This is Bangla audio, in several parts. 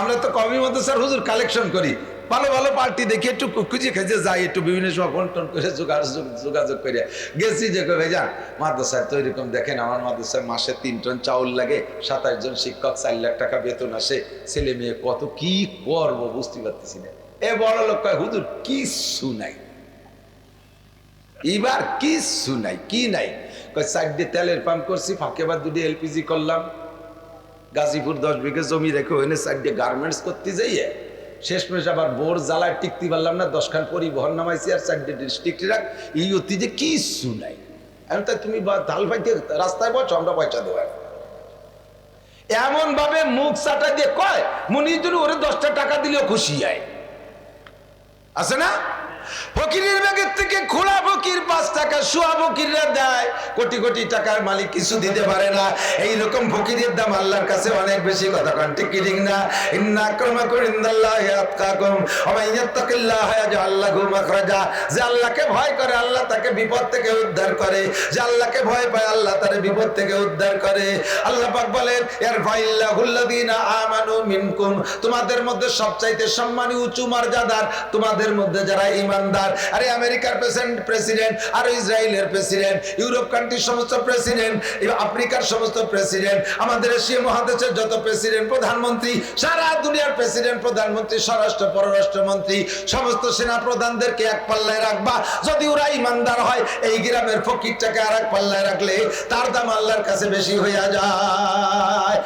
আমরা তো মতো স্যার, হুজুর কালেকশন করি। ভালো ভালো পার্টি দেখি, একটু খুঁজে খেজে যাই, একটু বিভিন্ন সময় ফোন টোন করে যোগাযোগ যোগাযোগ করে। গেছি যে কবে যান মাদ্রাসায় তো এরকম দেখেন, আমার মাদ্রাসায় মাসে তিন টন চাউল লাগে, সাতাশ জন শিক্ষক, চার লাখ টাকা বেতন আসে, ছেলে মেয়ে কত কি করব বুঝতে পারতেছি না। এ বড় লোক কয়, হুজুর, কিচ্ছু নাই। এবার কিচ্ছু নাই, কি নাই? কয় সাইড দিয়ে তেলের পাম্প করছি, ফাঁকে বা দুটি এলপিজি করলাম। গাজীপুর দশ বিঘে জমি রেখে ওখানে চারটে গার্মেন্টস করতে যাইয়ে শেষমেশ আবার বোর জ্বালায় টিকতে পারলাম না, দশখান পরিবহন নামাইছি আর চারটে ডিস্ট্রিক্ট রাখ এই অতি যে কিচ্ছু নাই। আমি তাই তুমি ধাল পাইতে রাস্তায় বলছো আমরা পয়সা দেবো এমন ভাবে মুখ চাটা দিয়ে কয় মনিজুর ওরে দশটা টাকা দিলেও খুশি হয় আছে না? ফকিরের ব্যাগের থেকে খোলা ফকির পাঁচ টাকা, শোয়া ফকিররা দেয়। কোটি কোটি টাকার মালিক কিছু দিতে পারে না। এই রকম ফকিরের দাম আল্লাহর কাছে অনেক বেশি কথা কান, ঠিক ঠিক না? ইন্না আক্রমাকুম ইনদাল্লাহি আতকাকুম ওয়া মান ইয়াত্তাকিল্লাহ ইয়াজআল লাহু মাখরাজা। যে আল্লাহকে ভয় করে, আল্লাহ তাকে বিপদ থেকে উদ্ধার করে। যে আল্লাহকে ভয় পায়, আল্লাহ তারে বিপদ থেকে উদ্ধার করে। আল্লাহ পাক বলেন ইয়ারফাইল্লাহুল্লাযীনা আমানু মিনকুম, তোমাদের মধ্যে সবচাইতে সম্মানী উঁচু মর্যাদার, তোমাদের মধ্যে যারা ইমানদার আরে আমেরিকার প্রেসিডেন্ট প্রেসিডেন্ট, আর ইসরায়েলের প্রেসিডেন্ট, ইউরোপ কান্ট্রির সমস্ত প্রেসিডেন্ট আফ্রিকার সমস্ত প্রেসিডেন্ট, আমাদের এশিয়া মহাদেশের যত প্রেসিডেন্ট, প্রধানমন্ত্রী, সারা দুনিয়ার প্রেসিডেন্ট, প্রধানমন্ত্রী, স্বরাষ্ট্র, পররাষ্ট্রমন্ত্রী, সমস্ত সেনা প্রধানদেরকে এক পাল্লায় রাখবা। যদি ওরা ইমানদার হয়, এই গ্রামের ফকিরটাকে আর এক পাল্লায় রাখলে তার দাম আল্লাহর কাছে বেশি হইয়া যায়।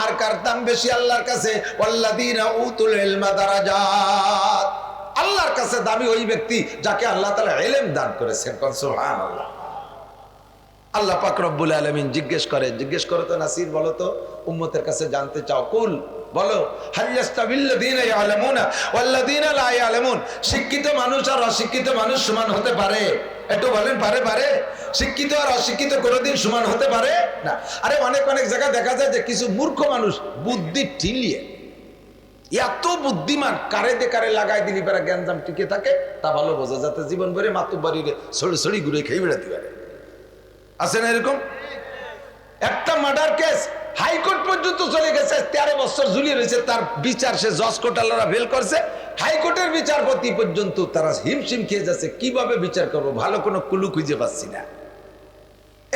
আর কার দাম বেশি আল্লাহর কাছে? উতুল ইলমা আল্লাহর কাছে দামি ওই ব্যক্তি যাকে আল্লাহ তাআলা এলেম দান করেছেন। কোন সুবহানাল্লাহ। আল্লাহ পাক আলামিন জিজ্ঞেস করে, জিজ্ঞেস করো তো নাসির, বলো তো, উম্মতের কাছে জানতে চাও। কুল, বলো শিক্ষিত মানুষ আর অশিক্ষিত মানুষ সমান হতে পারে। একটু বলেন, পারে পারে। শিক্ষিত আর অশিক্ষিত কোনোদিন সমান হতে পারে? না। আরে অনেক অনেক জায়গায় দেখা যায় যে কিছু মূর্খ মানুষ বুদ্ধি ঠিলিয়ে এত বুদ্ধিমান, কারে দে কারে লাগাই দিলি পারা জ্ঞানজাম টিকে থাকে, তা ভালো বোঝা যাতে জীবন ভরে মাতু বাড়িরে সরি সরি ঘুরে খেয়ে বেড়াতে পারে। আছে না এরকম? একটা মার্ডার কেস হাইকোর্ট পর্যন্ত চলে গেছে, তেরো বছর ঝুলিয়ে রয়েছে, তার বিচার সে জজ কোর্টালারা ফেল করছে। হাইকোর্টের বিচারপতি পর্যন্ত তারা হিমশিম খেয়ে যাচ্ছে, কীভাবে বিচার করব? ভালো কোনো কুলু খুঁজে পাচ্ছি না।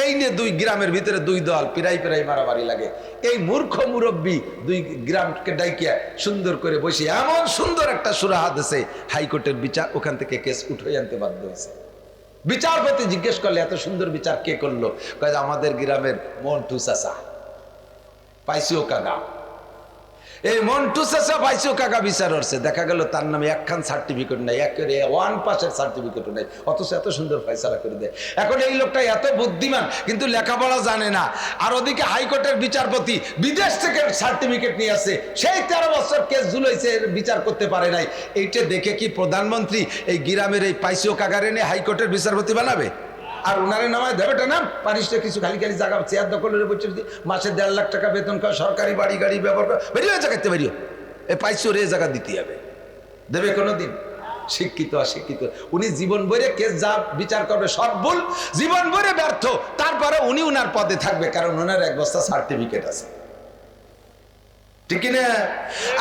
এই নিয়ে দুই গ্রামের ভিতরে দুই দল পিরাই পিরাই মারামারি লাগে। এই মূর্খ মুরব্বী দুই গ্রামকে ডাইকিয়া সুন্দর করে বসে এমন সুন্দর একটা সুরাহাত আছে হাইকোর্টের বিচার, ওখান থেকে কেস উঠে আনতে বাধ্য হয়েছে। বিচারপতি জিজ্ঞেস করলে, এত সুন্দর বিচার কে করল? আমাদের গ্রামের মন্টু পাইছি পাইসিও কাকা এই মন্টু চাচা পাইসিও কাকা বিচার হচ্ছে দেখা গেল তার নামে একখান সার্টিফিকেট নাই, একেবারে ওয়ান পাসের সার্টিফিকেটও নাই, অথচ এত সুন্দর ফয়সালা করে দেয়। এখন এই লোকটা এত বুদ্ধিমান, কিন্তু লেখাপড়া জানে না। আর ওদিকে হাইকোর্টের বিচারপতি বিদেশ থেকে সার্টিফিকেট নিয়ে আসে, সেই তেরো বছর কেস ঝুলাইছে বিচার করতে পারে নাই। এইটা দেখে কি প্রধানমন্ত্রী এই গ্রামের এই পাইসিও কাকারে নিয়ে হাইকোর্টের বিচারপতি বানাবে? আর ওনারে নামায় দেবেটা না পারিসটা কিছু খালি খালি জায়গা, চেয়ার দখলের বলছে মাসে দেড় লাখ টাকা বেতন কর সরকারি বাড়ি, গাড়ি, ব্যবহার কর। বেরিয়ে জায়গাতে, বেরিয়ে এ পাইছো রে, জায়গা দিতে হবে। দেবে কোনোদিন। শিক্ষিত, অশিক্ষিত। উনি জীবন ভরে কেস যা বিচার করবে, সব ভুল। জীবন ভরে ব্যর্থ। তারপরে উনি উনার পদে থাকবে, কারণ ওনার এক বস্তা সার্টিফিকেট আছে। ঠিক কি না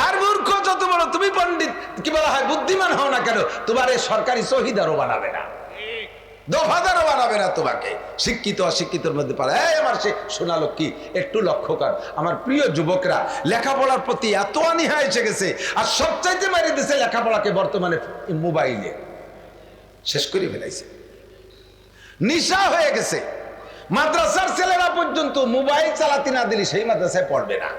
আর মূর্খ যত বড়, তুমি পণ্ডিত, কি বলা হয়, বুদ্ধিমান হও না কেন, তোমার এই সরকারি শহীদারও বানাবে না। দফাদারও বানাবে না তোমাকে। শিক্ষিত, অশিক্ষিতর মধ্যে পারে এই আমার সে শোনালো কি একটু লক্ষ্য কর। আমার প্রিয় যুবকরা, লেখাপড়ার প্রতি এত অনীহা এসে গেছে, আর সবচাইতে মারি দিছে লেখাপড়াকে বর্তমানে মোবাইলে। শেষ করে ফেলাইছে। নিশা হয়ে গেছে। মাদ্রাসার ছেলেরা পর্যন্ত মোবাইল চালাতে না দিলে সেই মাদ্রাসায় পড়বে না।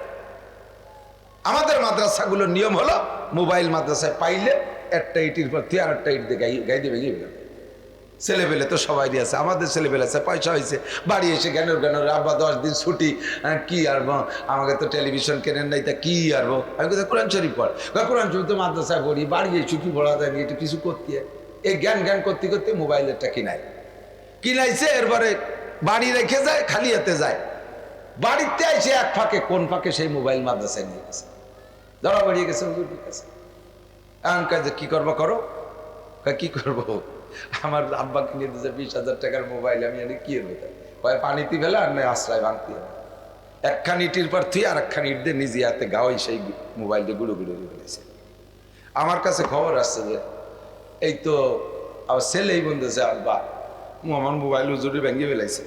আমাদের মাদ্রাসাগুলোর নিয়ম হলো, মোবাইল মাদ্রাসায় পাইলে একটা ইটির পর তুই আর একটা ইট দিয়ে গাই গাই দেবে গিয়ে ছেলেবেলে তো সবাই আছে, আমাদের ছেলেবেলে আছে, পয়সা হয়েছে, বাড়ি এসে জ্ঞানের জ্ঞানের আব্বা দশ দিন ছুটি কি আরব আমাকে তো টেলিভিশন কেনেন নাই, তা কি আরব আমি কোথায় কোরআন শরীফ পড়। কোরআন শরীফ তো মাদ্রাসায় পড়ি, বাড়ি এসে কি পড়া যায়, একটু কিছু করতে। এই জ্ঞান জ্ঞান করতে করতে মোবাইলেরটা কিনাই। কিনাইছে, এরপরে বাড়ি রেখে যায়, খালি হাতে যায়। বাড়িতে এসে এক ফাঁকে, কোন ফাঁকে সেই মোবাইল মাদ্রাসায় নিয়ে গেছে। ধরা বেরিয়ে গেছে হুজুরের কাজে কি করব করো? কি করব? আমার আব্বা কিনে দিয়েছে বিশ হাজার টাকার মোবাইল, আমি জানি কি তা? কয় পানিতে ফেলে আর নয়, আশ্রয় ভাঙতে একখান ইটির পর তুই আর একখান ইট দিয়ে নিজে হাতে গাওয়াই সেই মোবাইলটা গুঁড়ো গুঁড়ো ফেলেছে আমার কাছে খবর আসছে যে, এই তো আমার ছেলেই বলতেছে আব্বা আমার মোবাইল হুজুরি ভেঙে ফেলাইছে।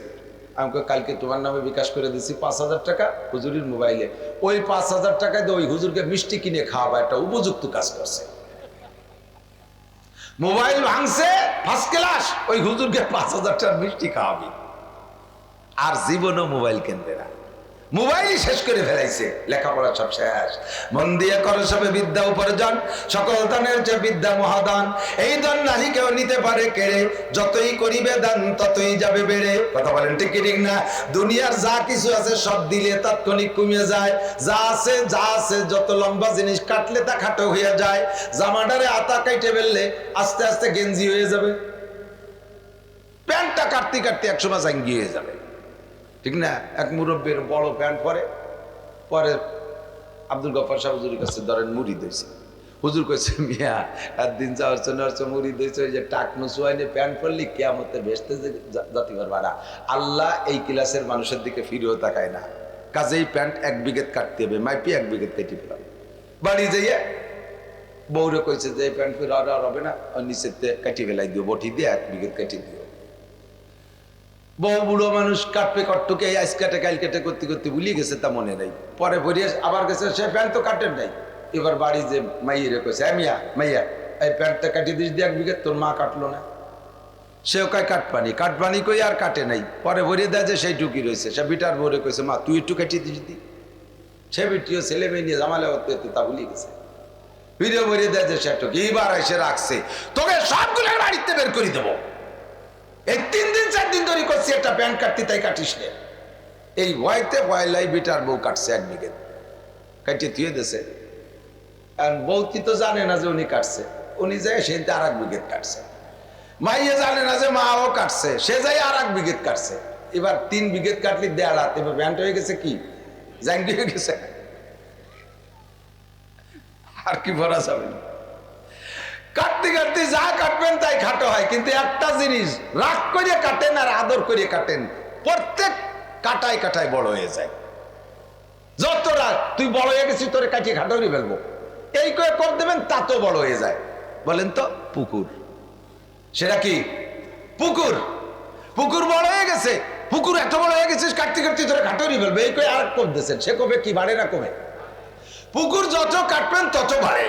আমাকে কালকে তোমার নামে বিকাশ করে দিছি পাঁচ হাজার টাকা হুজুরির মোবাইলে। ওই পাঁচ হাজার টাকায় দিয়ে ওই হুজুরকে মিষ্টি কিনে খাওয়াবা একটা উপযুক্ত কাজ করছে। মোবাইল ভাঙছে ফার্স্ট ক্লাস ওই হুজুরকে পাঁচ হাজার মিষ্টি খাওয়াবি। আর জীবনও মোবাইল কিনবে না। মোবাইলই শেষ করে ফেলাইছে, লেখাপড়া সব শেষ। মন দিয়ে করো সবে বিদ্যা উপার্জন, সকল দানের যে বিদ্যা মহাদান। এই দান নাহি কেউ নিতে পারে কেড়ে, যতই করিবে দান ততই যাবে বেড়ে। কথা বলেন ঠিক ঠিক না? দুনিয়ার যা কিছু আছে সব দিলে তাৎক্ষণিক কমে যায়। যা আছে যা আছে, যত লম্বা জিনিস কাটলে তা খাটো হয়ে যায়। জামাটারে আতা কাইটে ফেললে আস্তে আস্তে গেঞ্জি হয়ে যাবে। প্যান্টটা কাটতে কাটতে একশো মাস আঙ্গি হয়ে যাবে। ঠিক না? এক মুরব্বীর বড় প্যান্ট পরে পরে আব্দুল গফার সাহেব হুজুরের কাছে ধরেন মুড়ি দিয়েছে। হুজুর কইছে, মিয়া একদিন যাওয়ার জন্য হচ্ছে মুড়ি দিয়েছে, ওই যে টাক নুসুয়াইনে প্যান্ট পরলি কেয়ামতে ভেসতে জাতি পারবা না আল্লাহ এই ক্লাসের মানুষের দিকে ফিরেও তাকায় না। কাজেই প্যান্ট এক বিঘেত কাটতে হবে, মাইপি এক বিঘেত কেটে পেলাম বাড়ি যাইয়ে বউরে কইছে যে প্যান্ট ফিরে আর আর হবে না, ওই নিচের কাটি ফেলাই দিও, বটি দিয়ে এক বিঘেত কেটে দিও। বউ বুড়ো মানুষ কাটবে কট্টকে আইস কাটে, কাইল কেটে, করতে করতে ভুলিয়ে গেছে তা মনে নেই। পরে ভরিয়ে আবার গেছে, সে প্যান্ট তো কাটেন নাই। এবার বাড়ি যে মাইয়ে কইছে, "এ মিয়া, মাইয়া, এই প্যান্টটা কাটিয়ে দিস দিয়ে এক বিঘে, তোর মা কাটলো না। সেও কয় কাটপানি কাটপানি কই আর কাটে নাই। পরে ভরিয়ে দেয় যে সেই টুকি রয়েছে সে বিটার ভরে কইছে, মা, তুই একটু কাটিয়ে দিস দি। সে বিটিও ছেলে মেয়ে নিয়ে জামালে হতে তা ভুলিয়ে গেছে। ভিডিও ভরিয়ে দেয় যে, সে টুকি এইবার এসে রাখছে। তোকে সবগুলো বাড়িতে বের করে দেবো। এই তিন দিন, চার দিন ধরে করছি একটা প্যান্ট কাটতে তাই কাটিস নে। এই ভয়তে ভয়লাই বিটার বউ কাটছে এক কাটিয়ে থুয়ে দেছে আর বউ তো জানে না যে উনি কাটছে। উনি যায়, সে আর এক বিঘেত কাটছে। মাইয়ে জানে না যে মাও কাটছে। সে যাই আর এক বিঘেত কাটছে। এবার তিন বিঘেত কাটলি দেড় হাত এবার প্যান্ট হয়ে গেছে কি? জ্যাঙ্গি হয়ে গেছে। আর কি ভরা যাবে? কাটতে কাটতে যা কাটবেন তাই হয়, কিন্তু একটা জিনিস, রাগ করে কাটেন আর আদর করে কাটেন, প্রত্যেক কাটায় কাটায় বড় হয়ে যায়। যত রাগ, তুই বড় হয়ে গেছিস, তোরে কাটিয়ে খাটো করে ফেলব। এই করে কম দেবেন তা তো বড় হয়ে যায়। বলেন তো, পুকুর। সেটা কি? পুকুর। পুকুর বড় হয়ে গেছে। পুকুর এত বড় হয়ে গেছিস, কাটতে কাটতে তোরে খাটো করে ফেলবে। এই করে আর কম দিয়েছেন সে কবে কি বাড়ে না কমে পুকুর যত কাটবেন, তত বাড়ে।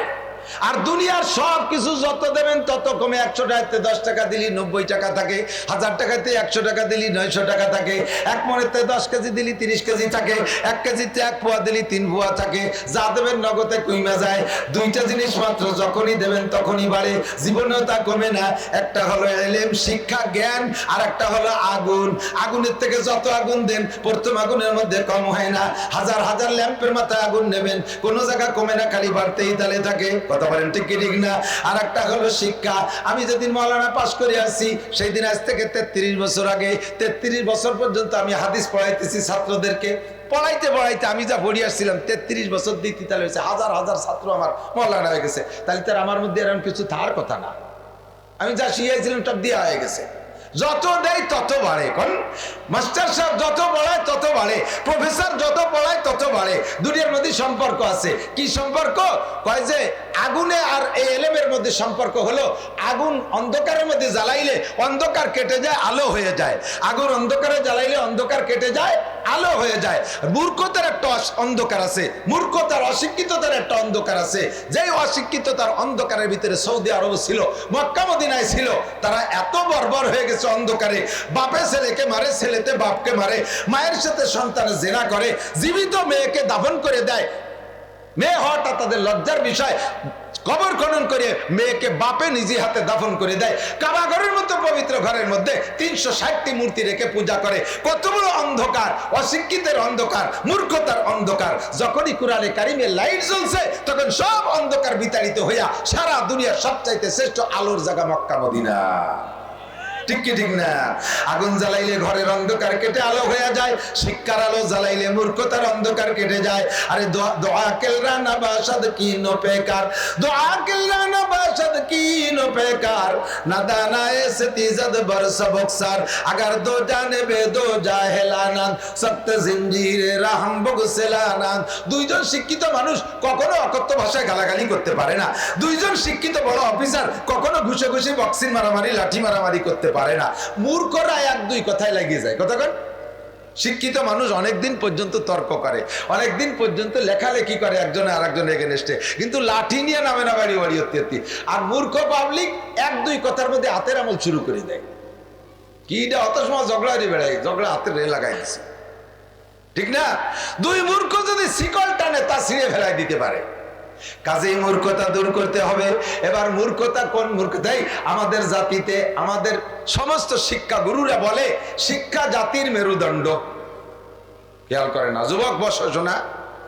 আর দুনিয়ার সব কিছু যত দেবেন, তত কমে একশো টাকাতে দশ টাকা দিলি, নব্বই টাকা থাকে। হাজার টাকাতে একশো টাকা দিলি, নয়শো টাকা থাকে। এক মনেতে দশ কেজি দিলি, তিরিশ কেজি থাকে। এক কেজিতে এক পোয়া দিলি, তিন পোয়া থাকে। যা দেবেন নগদে কইমা যায়। দুইটা জিনিস মাত্র যখনই দেবেন, তখনই বাড়ে। জীবনেও তা কমে না। একটা হলো এলেম, শিক্ষা, জ্ঞান, আর একটা হলো আগুন। আগুনের থেকে যত আগুন দেন, প্রথম আগুনের মধ্যে কম হয় না। হাজার হাজার ল্যাম্পের মাথায় আগুন নেবেন। কোনো জায়গা কমে না, খালি বাড়তেই তালে থাকে। কথা বলেন, ঠিক ঠিক না? আর একটা হলো শিক্ষা। আমি যেদিন মৌলানা পাশ করে আসি সেই দিন আজ থেকে তেত্রিশ বছর আগে, তেত্রিশ বছর পর্যন্ত আমি হাদিস পড়াইতেছি ছাত্রদেরকে। পড়াইতে পড়াইতে আমি যা পড়ি আসছিলাম, তেত্রিশ বছর দিতে তাহলে হয়েছে, হাজার হাজার ছাত্র আমার মৌলানা হয়ে গেছে। তাহলে তার আমার মধ্যে এরকম কিছু থার কথা না। আমি যা শিখিয়েছিলাম সব দিয়ে হয়ে গেছে। যত দেয় তত বাড়ে। কোন? মাস্টার সাহেব যত পড়ায় তত বাড়ে। প্রফেসর যত পড়ায় তত বাড়ে। দুনিয়ার মধ্যে সম্পর্ক আছে। কি সম্পর্ক? কয় যে, আগুনে আর এই এলেমের মধ্যে সম্পর্ক হলো, আগুন অন্ধকারের মধ্যে জ্বালাইলে অন্ধকার কেটে যায়, আলো হয়ে যায়। আগুন অন্ধকারে জ্বালাইলে অন্ধকার কেটে যায় আলো হয়ে যায়। মূর্খতার একটা অন্ধকার আছে। মূর্খতার অশিক্ষিততার একটা অন্ধকার আছে। যেই অশিক্ষিততার অন্ধকারের ভিতরে সৌদি আরব ছিল মক্কামদিনায় ছিল, তারা এত বর্বর হয়ে গেছে অন্ধকারে। বাপে ছেলেকে মারে, ছেলেতে বাপকে মারে, মায়ের সাথে সন্তানের জেনা করে, জীবিত মেয়েকে দাফন করে দেয়। মেয়ে হওয়াটা তাদের লজ্জার বিষয়। কবর খনন করে মেয়েকে বাপে নিজে হাতে দাফন করে দেয়। কাবাঘরের মতো পবিত্র ঘরের মধ্যে তিনশো ষাটটি মূর্তি রেখে পূজা করে। কত বড় অন্ধকার, অশিক্ষিতের অন্ধকার, মূর্খতার অন্ধকার। যখনই কুরালে কারিমে লাইট জ্বলছে, তখন সব অন্ধকার বিতাড়িত হইয়া সারা দুনিয়ার সবচাইতে শ্রেষ্ঠ আলোর জায়গা মক্কা, মদিনা। ঠিক কি ঠিক না? আগুন জ্বালাইলে ঘরের অন্ধকার কেটে আলো হয়ে যায়, শিক্ষার আলো জ্বালাইলে মূর্খতার অন্ধকার কেটে যায়। আরে দোয়া কেল রানা বাসাদ কি নো পেকার? দোয়া কেল রানা বাসাদ কি নো পেকার? না দানা এসে তিজাদ বর সবক সার। আগার দো জানে বে দো জাহেলানান সত্য জিঞ্জিরে রাহম বগসেলানান দুইজন শিক্ষিত মানুষ কখনো অকথ্য ভাষায় গালাগালি করতে পারে না। দুইজন শিক্ষিত বড় অফিসার কখনো ঘুষে ঘুষে বক্সিং মারামারি, লাঠি মারামারি করতে পারে না। মূর্খরা এক দুই কথায় লাগিয়ে যায়। কথা কন? শিক্ষিত মানুষ অনেকদিন পর্যন্ত তর্ক করে। অনেকদিন পর্যন্ত লেখালেখি করে একজনে আর একজনের এগেনস্টে কিন্তু লাঠি নিয়ে নামে না বাড়ি বাড়ি অত্যি আর মূর্খ পাবলিক এক দুই কথার মধ্যে হাতের আমল শুরু করে দেয়। কিটা অত সময় ঝগড়া বেড়াই ঝগড়া হাতে রে লাগাই ঠিক না? দুই মূর্খ যদি শিকল টানে, তা ছিঁড়ে ফেলাই দিতে পারে। কাজেই মূর্খতা দূর করতে হবে। এবার মূর্খতা কোন মূর্খতাই আমাদের জাতিতে, আমাদের সমস্ত শিক্ষা গুরুরা বলে, শিক্ষা জাতির মেরুদণ্ড। খেয়াল করে না? যুবক, বসো, শোনা?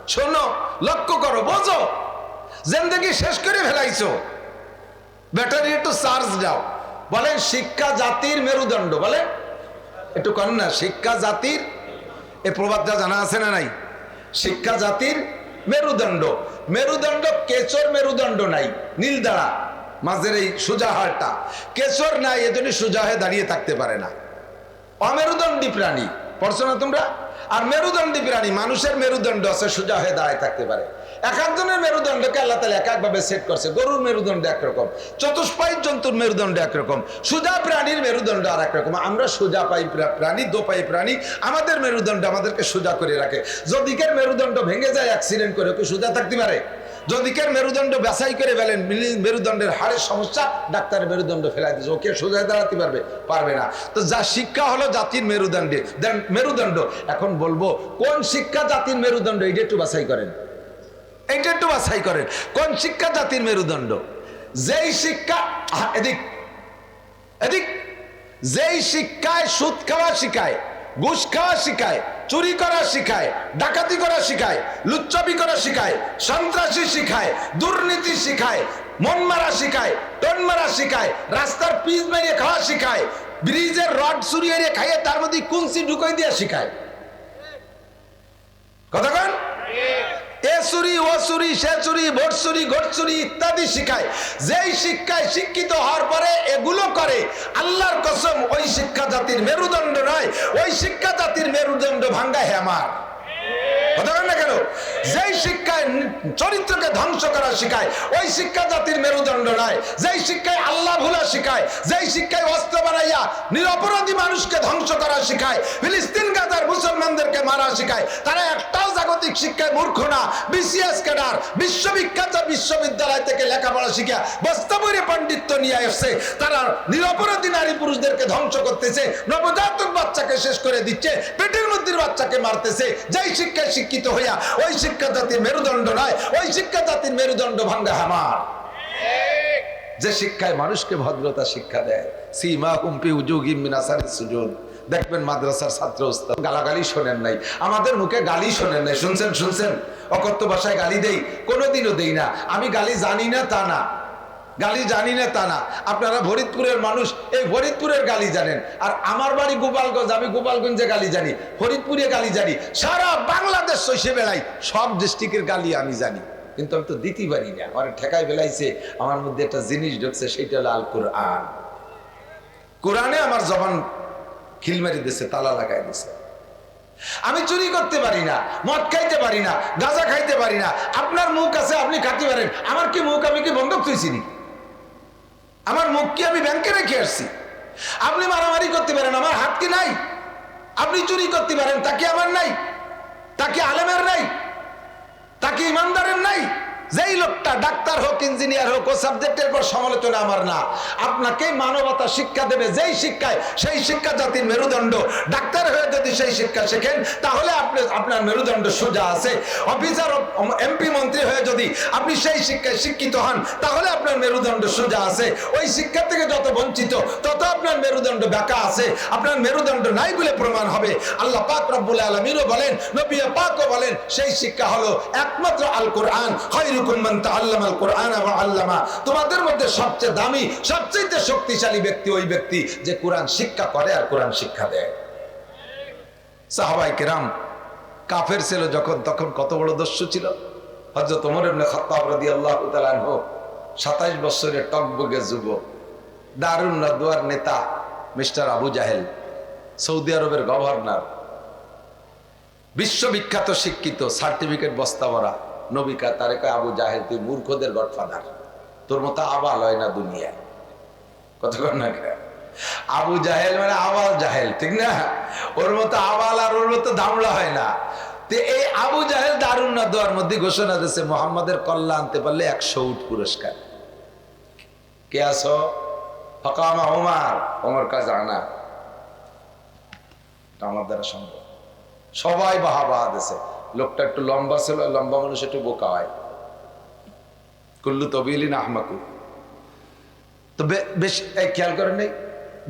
শোনো, লক্ষ্য করো, বোঝো। জেন্দেগি শেষ করে ফেলাইছো। ব্যাটারি একটু চার্জ দাও। বলেন, শিক্ষা জাতির মেরুদণ্ড। বলে একটু কর না, শিক্ষা জাতির এ প্রবাদটা জানা আছে না নাই? শিক্ষা জাতির মেরুদণ্ড। মেরুদণ্ড কেচর মেরুদণ্ড নাই, নীল দাঁড়া মাঝের এই সোজা হাড়টা। কেচর নাই, এজন্য সোজা হয়ে দাঁড়িয়ে থাকতে পারে না। অমেরুদণ্ডী প্রাণী, পড়ছো না তোমরা? আর মেরুদণ্ডী প্রাণী, মানুষের মেরুদণ্ড আছে, সোজা হয়ে দাঁড়ায় থাকতে পারে। এক একজনের মেরুদণ্ডকে আল্লাহ তালা এক একভাবে সেট করছে। গরুর মেরুদণ্ড একরকম, চতুষ্পায়ী জন্তুর মেরুদণ্ড একরকম, সোজা প্রাণীর মেরুদণ্ড আর একরকম। আমরা সোজা পাই প্রা- প্রাণী দোপাই প্রাণী, আমাদের মেরুদণ্ড আমাদেরকে সোজা করে রাখে। যদিকের মেরুদণ্ড ভেঙে যায় অ্যাক্সিডেন্ট করে ওকে সোজা থাকতে পারে? যদিকের মেরুদণ্ড বাছাই করে ফেলেন মেরুদণ্ডের হাড়ের সমস্যা ডাক্তার মেরুদণ্ড ফেলাই দিচ্ছে ওকে সোজা দাঁড়াতে পারবে? পারবে না। তো যা শিক্ষা হলো জাতির মেরুদণ্ডে মেরুদণ্ড। এখন বলব, কোন শিক্ষা জাতির মেরুদণ্ড? এইটা একটু বাছাই করেন। এইটা একটু বাছাই করেন। কোন শিক্ষা জাতির মেরুদণ্ড? যেই শিক্ষা এদিক। এদিক। যেই শিক্ষায় সুদ খাওয়া শিখায়, ঘুষ খাওয়া শিখায়, চুরি করা শিখায়, ডাকাতি করা শিখায়, লুচ্চাবি করা শিখায়, সন্ত্রাসী শিখায়, দুর্নীতি শিখায় মন মারা শিখায় টন মারা শিখায়, রাস্তার পিচ মেরিয়ে খাওয়া শিখায়, ব্রিজের রড চুরিয়ে খাইয়ে তার মধ্যে কুঞ্চি ঢুকাই দিয়ে শিখায়। কথা কন? এ চুরি, ও চুরি, সে চুরি, ভোট ইত্যাদি শিখায়। যেই শিক্ষায় শিক্ষিত হওয়ার পরে এগুলো করে, আল্লাহর কসম, ওই শিক্ষা জাতির মেরুদণ্ড নয়, ওই শিক্ষা জাতির মেরুদণ্ড ভাঙ্গা হেমার ধ্বংস শিখায় বিশ্ববিখ্যাত বিশ্ববিদ্যালয় থেকে লেখাপড়া শিখা বস্তাবরে নিয়ে এসছে। তারা নিরপরাধী নারী পুরুষদেরকে ধ্বংস করতেছে, নবজাতক বাচ্চাকে শেষ করে দিচ্ছে, পেটের মধ্যে বাচ্চাকে মারতেছে। যেই শিক্ষায় শিক্ষিত হইয়া ওই শিক্ষা জাতির মেরুদণ্ড নয় ওই শিক্ষা জাতির মেরুদণ্ড ভাঙ্গা হামার। যে শিক্ষায় মানুষকে ভদ্রতা শিক্ষা দেয় সীমা হুম্পি উজুগি মিনাসারি সুজুদ। দেখবেন মাদ্রাসার ছাত্র উস্তাদ গালাগালি শোনেন নাই, আমাদের মুখে গালি শোনেন নাই, শুনছেন শুনছেন? অকথ্য ভাষায় গালি দেই, কোনোদিনও দেই না। আমি গালি জানি না, তা না। গালি জানি না তা না। আপনারা ফরিদপুরের মানুষ, এই ফরিদপুরের গালি জানেন। আর আমার বাড়ি গোপালগঞ্জ, আমি গোপালগঞ্জে গালি জানি। ফরিদপুরে গালি জানি। সারা বাংলাদেশ শৈশে বেড়াই সব ডিস্ট্রিক্টের গালি আমি জানি। কিন্তু আমি তো দিতে পারি না। আমার ঠেকায় বেলাইছে আমার মধ্যে একটা জিনিস ঢুকছে, সেটা হলো আল কোরআন। কোরআনে আমার জবান খিলমারি দিছে, তালা লাগাই দিছে। আমি চুরি করতে পারি না, মদ খাইতে পারি না, গাঁজা খাইতে পারি না। আপনার মুখ আছে, আপনি খাতে পারেন। আমার কি মুখ, আমি কি বন্ধক থইছিনি আমার মুখ কি আমি ব্যাংকে রেখে আসছি? আপনি মারামারি করতে পারেন, আমার হাত কি নাই? আপনি চুরি করতে পারেন তাকে আমার নাই? তাকে আলেমের নাই তা কি ইমানদারের নাই যেই ডাক্তার হোক, ইঞ্জিনিয়ার হোক, ও সাবজেক্টের পর সমালোচনা আমার না। আপনাকে মানবতা শিক্ষা দেবে, যেই শিক্ষায়, সেই শিক্ষা জাতির মেরুদণ্ড। ডাক্তার হয়ে যদি সেই শিক্ষা শেখেন, তাহলে আপনি আপনার মেরুদণ্ড সোজা আছে। অফিসার, এমপি মন্ত্রী হয়ে যদি আপনি সেই শিক্ষায় শিক্ষিত হন, তাহলে আপনার মেরুদণ্ড সোজা আছে। ওই শিক্ষা থেকে যত বঞ্চিত, তত আপনার মেরুদণ্ড বেকা আছে। আপনার মেরুদণ্ড নাই বলে প্রমাণ হবে। আল্লাহ পাক রব্বুল আলমিনও বলেন, নবী পাকও বলেন, সেই শিক্ষা হলো একমাত্র আল কোরআন খৈরুকুম মান তাআল্লামাল কুরআন আল্লামা। তোমাদের মধ্যে সবচেয়ে দামি সবচেয়ে শক্তিশালী ব্যক্তি ওই ব্যক্তি যে কোরআন শিক্ষা করে আর কোরআন শিক্ষা দেয়। সাহাবাই কেরাম, কাফের ছিল যখন, তখন কত বড় দস্যু ছিল? হজরত ওমর ইবনে খাত্তাব রাদিয়াল্লাহু তাআলা আনহু 27 বছরের টকবগে নেতা মিস্টার আবু জাহেল, সৌদি আরবের গভর্নর, বিশ্ববিখ্যাত শিক্ষিত, সার্টিফিকেট বস্তা ভরা নবিকা তারে কয়, আবু জাহেল, তুই মূর্খদের গডফাদার। তোর মতো আবাল হয় না দুনিয়ায়। কতক্ষণ না? আবু জাহেল মানে আবাল জাহেল, ঠিক না? ওর মতো আবাল আর ওর মতো দামড়া হয় না। এই আবু জাহেল দারুণ না দেওয়ার মধ্যে ঘোষণা দিয়েছে, মোহাম্মদের কল্লা আনতে পারলে একশো উট পুরস্কার। কে আসো হকামা ওমার ওমর কাজ আনা আমার দ্বারা সম্ভব। সবাই বাহা বাহা দিছে। লোকটা একটু লম্বা ছিল, লম্বা মানুষ একটু বোকা হয়। কুল্লু তবিলিন আহমাকু। তো বেশি খেয়াল করেন নাই?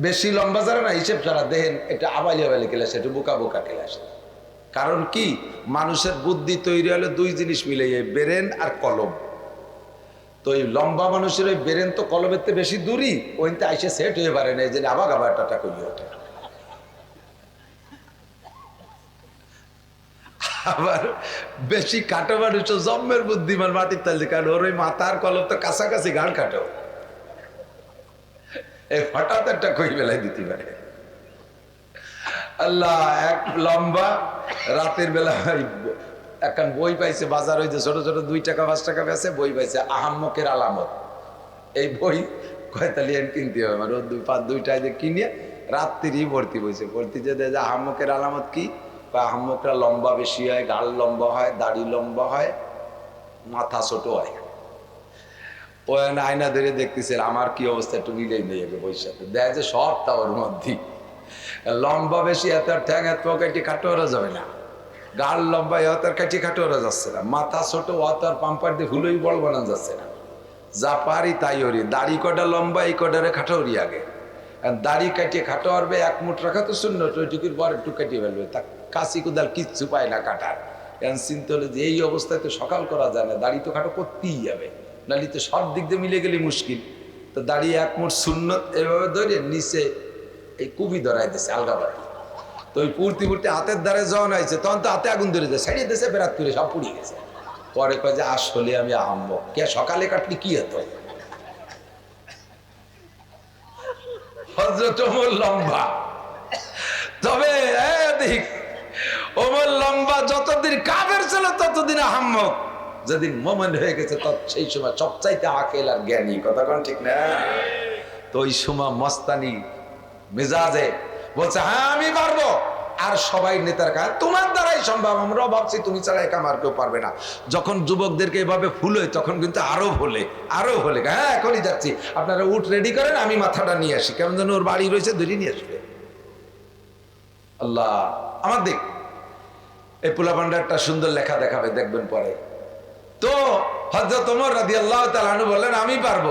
বেশি লম্বা যারা না, হিসেব ছাড়া দেখেন এটা আবালি আবালি ক্লাস একটু বোকা বোকা ক্লাস কারণ কি? মানুষের বুদ্ধি তৈরি হলে দুই জিনিস মিলে যায় বেরেন আর কলম। তো এই লম্বা মানুষের ওই বেরেন তো কলমের তো বেশি দূরই ওইতে আইসে সেট হয়ে পারে না, এই যে আবার আবার টাটা করি ওঠে। আবার বেশি কাটো মানুষ, তো জন্মের বুদ্ধিমান মাটির তালে কারণ ওর ওই মাথার কলম তো কাছাকাছি গান কাটো। এই হঠাৎ একটা কই বেলায় দিতে পারে। আল্লাহ, এক লম্বা রাতের বেলা এখন বই পাইছে, বাজার হইতে ছোট ছোট দুই টাকা, পাঁচ টাকা বেছে বই পাইছে, আহাম্মকের আলামত। এই বই কয়তালি কয়তালিয়ান কিনতে হবে? ওর দুই পাঁচ দুইটায় যে কিনে রাত্রিরই ভর্তি বইছে। ভর্তি যে আহাম্মকের আলামত কি? বা আহাম্মকরা লম্বা বেশি হয়, গাল লম্বা হয়, দাড়ি লম্বা হয়, মাথা ছোট হয়। ও আয়না ধরে দেখতেছে, আমার কি অবস্থা, একটু মিলেই নেই আগে বৈশাখে দেয় যে সব তা ওর মধ্যেই। লম্বা বেশি, এত ঠ্যাং, এত কাটি খাটো ওরা যাবে না। গাল লম্বা, এত কাটি খাটো ওরা যাচ্ছে না। মাথা ছোট, অত আর পাম্পার দিয়ে হুলোই বল বানানো যাচ্ছে না। যা পারি তাই ওরি। দাড়ি কটা লম্বা, এই কটারে খাটো ওরি আগে। দাড়ি কাটিয়ে খাটো আরবে, এক মুঠ রাখা তো শূন্য টুকির পর একটু কাটিয়ে ফেলবে তা কাশি কুদাল কিচ্ছু পায় না কাটার এখন চিন্তা হলে যে এই অবস্থায় তো সকাল করা যায় না, দাড়ি তো খাটো করতেই যাবে নালি তো সব দিক দিয়ে মিলে গেলে মুশকিল। তো দাঁড়িয়ে এক মুঠ শূন্য এভাবে ধরে নিচে এই কুবি ধরাই দিছে, আলগা বাড়ি তো ওই পূর্তি পূর্তি হাতের দ্বারে যখন আইছে, তখন তো হাতে আগুন ধরে যায় সাইডে দেশে বেরাত করে সব পুড়িয়ে গেছে। পরে কয় যে, আসলে আমি আহম্ব কে, সকালে কাটলি কি হতো? হজরত লম্বা। তবে দেখ ওমর লম্বা যতদিন কাবের ছিল, ততদিন আহম্মক যেদিন মোমেন্ট হয়ে গেছে, তত সেই সময় সবচাইতে আকেল আর জ্ঞানী। কথা কোন ঠিক না? তো ওই সময় মস্তানি মেজাজে বলছে হ্যাঁ আমি পারব। আর সবাই নেতার কাজ তোমার দ্বারাই সম্ভব আমরাও ভাবছি তুমি ছাড়া একা আর কেউ পারবে না। যখন যুবকদেরকে এভাবে ফুল, তখন কিন্তু আরও হলে আরও হলে হ্যাঁ এখনই যাচ্ছি। আপনারা উঠ রেডি করেন, আমি মাথাটা নিয়ে আসি। কেমন যেন ওর বাড়ি রয়েছে, ধরে নিয়ে আসবে। আল্লাহ, আমার দেখ এই পোলা একটা সুন্দর লেখা দেখাবে, দেখবেন পরে। তো হজরত ওমর রাদি আল্লাহ তালু বললেন, আমি পারব।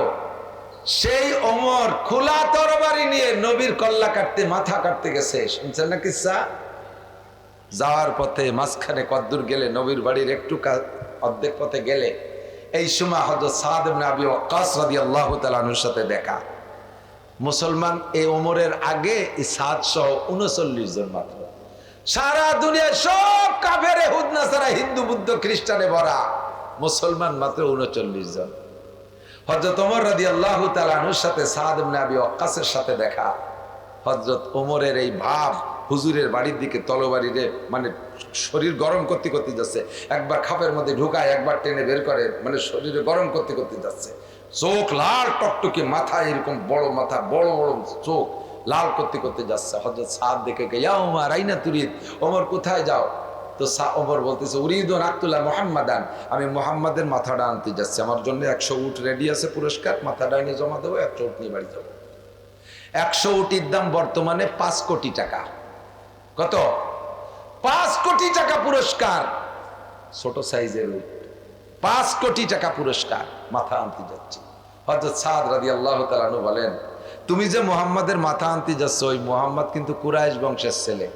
সেই ওমর খোলা তরবারি নিয়ে নবীর কল্লা কাটতে, মাথা কাটতে গেছে। শুনছেন না কিসা? যাওয়ার পথে মাঝখানে কদ্দুর গেলে, নবীর বাড়ির একটু অর্ধেক পথে গেলে, এই সময় হজরত সাদ আবি ওয়াক্কাস রাদিয়াল্লাহু তাআলার সাথে দেখা। মুসলমান এই ওমরের আগে এই সাত সহ উনচল্লিশ জন মাত্র। সারা দুনিয়ায় সব কাফেরে হুদনা সারা হিন্দু, বুদ্ধ, খ্রিস্টানে ভরা। মুসলমান মাত্র উনচল্লিশ জন। হজরত ওমর রাদি আল্লাহ তালানুর সাথে সাদ ইবনে আবি সাথে দেখা। হজরত ওমরের এই ভাব হুজুরের বাড়ির দিকে, তলবাড়িরে মানে শরীর গরম করতে করতে যাচ্ছে। একবার খাপের মধ্যে ঢুকায়, একবার টেনে বের করে মানে শরীরে গরম করতে করতে যাচ্ছে। চোখ লাল টকটকে মাথা এরকম বড় মাথা, বড় বড় চোখ। লাল করতে করতে যাচ্ছে। হজরত সাদ দেখে গে ইয়া ওমর কোথায় যাও? তো সা- ওমর বলতেছে উরিদুন আক্তুল্লাহ মোহাম্মদান। আমি মোহাম্মদের মাথাটা আনতে যাচ্ছি। আমার জন্য একশো উট রেডি আছে পুরস্কার মাথাটা এনে জমা দেবো, একশো উট নিয়ে বাড়ি যাব। একশো উটির দাম বর্তমানে পাঁচ কোটি টাকা। কত? পাঁচ কোটি টাকা পুরস্কার। ছোট সাইজের উট। পাঁচ কোটি টাকা পুরস্কার। মাথা আনতে যাচ্ছি। হজরত সাদ রাদি আল্লাহ তালানু বলেন তুমি যে মোহাম্মদের মাথা আনতে যাচ্ছ, ওই মোহাম্মদ কিন্তু কুরাইশ বংশের ছেলে।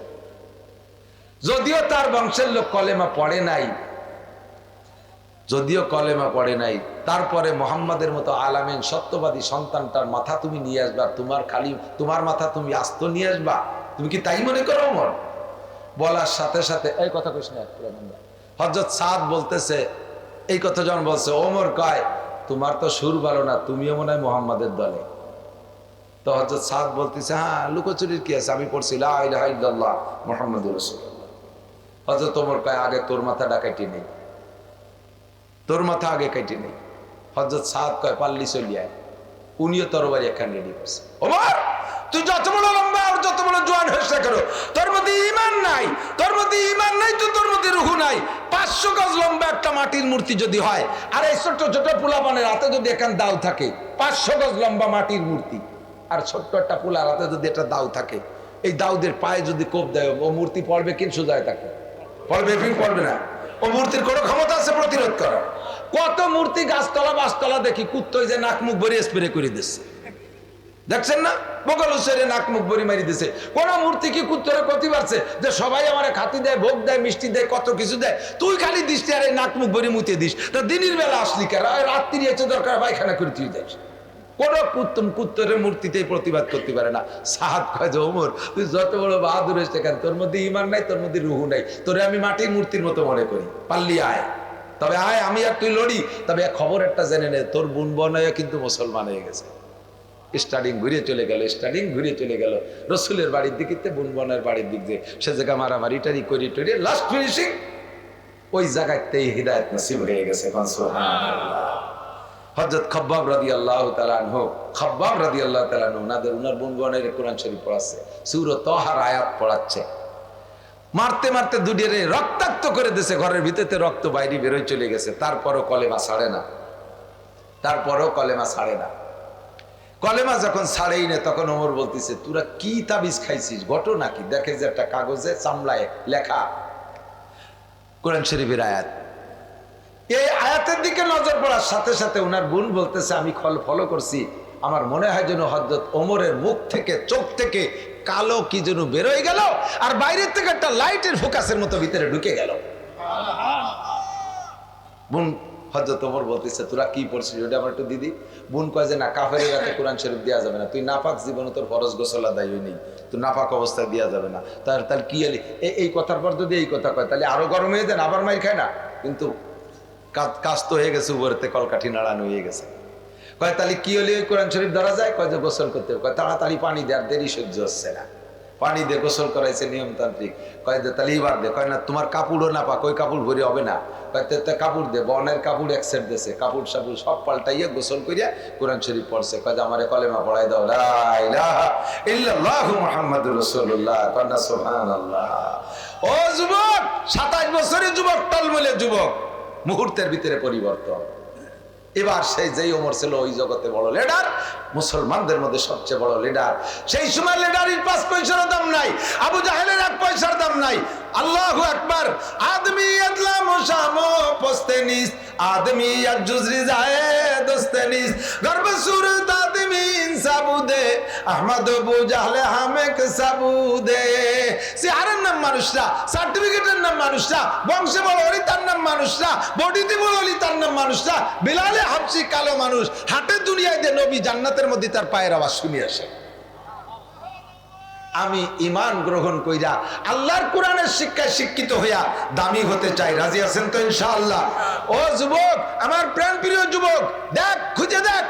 যদিও তার বংশের লোক কলেমা পড়ে নাই, যদিও কলেমা পড়ে নাই, তারপরে মোহাম্মদের মতো আলামিন সত্যবাদী সন্তানটার মাথা তুমি নিয়ে আসবা তোমার খালি, তোমার মাথা তুমি আস্ত নিয়ে আসবা। তুমি কি তাই মনে করো, ওমর? বলার সাথে সাথে, এই কথা না হজরত সাদ বলতেছে, এই কথা যখন বলছে, ওমর কয়, তোমার তো সুর ভালো না, তুমিও মনে হয় মোহাম্মদের দলে। তো হজরত সাদ বলতেছে হ্যাঁ লুকোচুরির কি আছে? আমি পড়ছি, লা ইলাহা ইল্লাল্লাহ হজরত ওমর কয়, আগে তোর মাথা ডাকাইটি নেই তোর মাথা আগে কেটে নেই হজরত সাদ কয়, পাল্লি চলিয়ায় উনিও তরবারি একখান রেডি করছে। ওমর, তুই যত বড় লম্বা আর যত বড় জোয়ান হয়েছে করো তোর মধ্যে ইমান নাই, তোর মধ্যে ইমান নাই তো তোর মধ্যে রুহু নাই। পাঁচশো গজ লম্বা একটা মাটির মূর্তি যদি হয়, আর এই ছোট ছোট পোলাপানের হাতে যদি এখান দাও থাকে, পাঁচশো গজ লম্বা মাটির মূর্তি। আর ছোট্ট একটা পোলার হাতে যদি একটা দাও থাকে। এই দাউদের পায়ে যদি কোপ দেয়, ও মূর্তি পড়বে কিন সোজায় থাকে পড়বে কি পড়বে না। ও মূর্তির কোনো ক্ষমতা আছে প্রতিরোধ করা কত মূর্তি গাছতলা, বাসতলা দেখি কুত্তই যে নাক মুখ ভরে স্প্রে করে দিচ্ছে। দেখছেন না? বগল হুসেরে নাক মুখ ভরি মারি দিছে। কোন মূর্তি কি কুত্তরে ক্ষতি পারছে যে সবাই আমার খাতি দেয়, ভোগ দেয়, মিষ্টি দেয়, কত কিছু দেয়। তুই খালি দৃষ্টি আর এই নাক মুখ ভরি মুতে দিস। তা দিনের বেলা আসলি কেন? রাত্রি এসে দরকার পায়খানা করে তুই দেয় কোন কুত্তম কুত্তরের মূর্তিতে প্রতিবাদ করতে পারে না। সাহাদ ওমর, তুই যত বড় বাহাদুর এসে কেন তোর মধ্যে ইমান নাই, তোর মধ্যে রুহু নাই। তোরে আমি মাটির মূর্তির মতো মনে করি। পাল্লি আয়। তবে আয়, আমি আর তুই লড়ি। তবে খবর একটা জেনে নে, তোর বোন বনয় কিন্তু মুসলমান হয়ে গেছে। স্টার্টিং ঘুরে চলে গেল, স্টার্টিং ঘুরে চলে গেল। রসুলের বাড়ির দিকে বোন বনের বাড়ির দিক দিয়ে। সে জায়গা মারামারি টারি করি টরি লাস্ট ফিনিশিং ওই জায়গাতেই হৃদায়ত নসিব হয়ে গেছে। হজরত খব্বাব রাদি আল্লাহ তালানহ খব্বাব রাদি আল্লাহ তালানহ ওনাদের, ওনার বোন বোনের কোরআন শরীফ পড়াচ্ছে, সুর তহার আয়াত পড়াচ্ছে। মারতে মারতে দুডিয়ে রক্তাক্ত করে দিয়েছে ঘরের ভিতরে রক্ত বাইরে বেরোয় চলে গেছে, তারপরও কলেমা ছাড়ে না। তারপরও কলেমা ছাড়ে না। কলেমা যখন ছাড়েই না, তখন ওমর বলতেছে, তোরা কি তাবিজ খাইছিস? ঘটনা কি? দেখে যে একটা কাগজে চামড়ায় লেখা কোরআন শরীফের আয়াত। এই আয়াতের দিকে নজর পড়ার সাথে সাথে ওনার বোন বলতেছে, আমি ফল ফলো করছি। আমার মনে হয় যেন হজরত ওমরের মুখ থেকে, চোখ থেকে কালো কি যেন বেরোয় গেল আর বাইরের থেকে একটা লাইটের ফোকাসের মতো ভিতরে ঢুকে গেল। বোন হজরত ওমর বলতেছে, তোরা কি পড়ছিস ওটা আমার একটু দিদি? বোন কয় যে, না কাফের রাতে কোরআন শরীফ দেওয়া যাবে না। তুই নাপাক জীবনে তোর ফরজ গোসল আদায় নেই তুই নাপাক অবস্থায় দেওয়া যাবে না। তার তাহলে কি আলি? এই- কথার পর যদি এই কথা কয়, তাহলে আরও গরম হয়ে দেন আবার মাই খায় না। কিন্তু কাজ- তো হয়ে গেছে উপরেতে, কলকাঠি নাড়ানো হয়ে গেছে। কয়, তাহলে কি হলে ওই কোরআন শরীফ ধরা যায়? কয়, যে গোসল করতে হবে। কয়, তাড়াতাড়ি পানি দেওয়ার দেরি সহ্য হচ্ছে না। পানি দিয়ে গোসল করাইছে নিয়মতান্ত্রিক। কয় যে তাহলে এবার দে। কয়, না, তোমার কাপড়ও না পাক, ওই কাপড় ভরে হবে না। কয়, তে- কাপড় দে। বনের কাপড় এক সেট দেছে কাপড় সাপুড় সব পাল্টাইয়া গোসল করিয়া কোরআন শরীফ পড়ছে। কয় যে আমারে কলেমা পড়াই দাও। মুহাম্মাদুর রাসূলুল্লাহ। কন্যা সুবহানাল্লাহ। ও যুবক 27 বছরের যুবক টলমলে যুবক। মুহূর্তের ভিতরে পরিবর্তন। এবার সেই যেই ওমর ছিল ওই জগতে বড় লিডার মুসলমানদের মধ্যে সবচেয়ে বড় লিডার সেই সময় লিডারের পাঁচ পয়সার দাম নাই, আবু জাহেলের এক পয়সার দাম নাই। আল্লাহ একবার আদমি আদমি যায় গর্ব সুরত ইনসাবুদে আহমদ হামেক সাবুদে। নাম মানুষরা, সার্টিফিকেটের নাম মানুষরা বংশে বড় হলি তার নাম মানুষরা বডিতে বড় হলি তার নাম মানুষরা, বিলালে হাফসি কালো মানুষ, হাটে দুনিয়ায় দে নবী জান্নাতের মধ্যে তার পায়ের আওয়াজ শুনি আসে। আমি ইমান গ্রহণ কইরা আল্লাহর কোরআনের শিক্ষায় শিক্ষিত হইয়া দামি হতে চাই, রাজি আছেন তো ইনশাআল্লাহ? ও যুবক, আমার প্রাণ প্রিয় যুবক, দেখ, খুঁজে দেখ।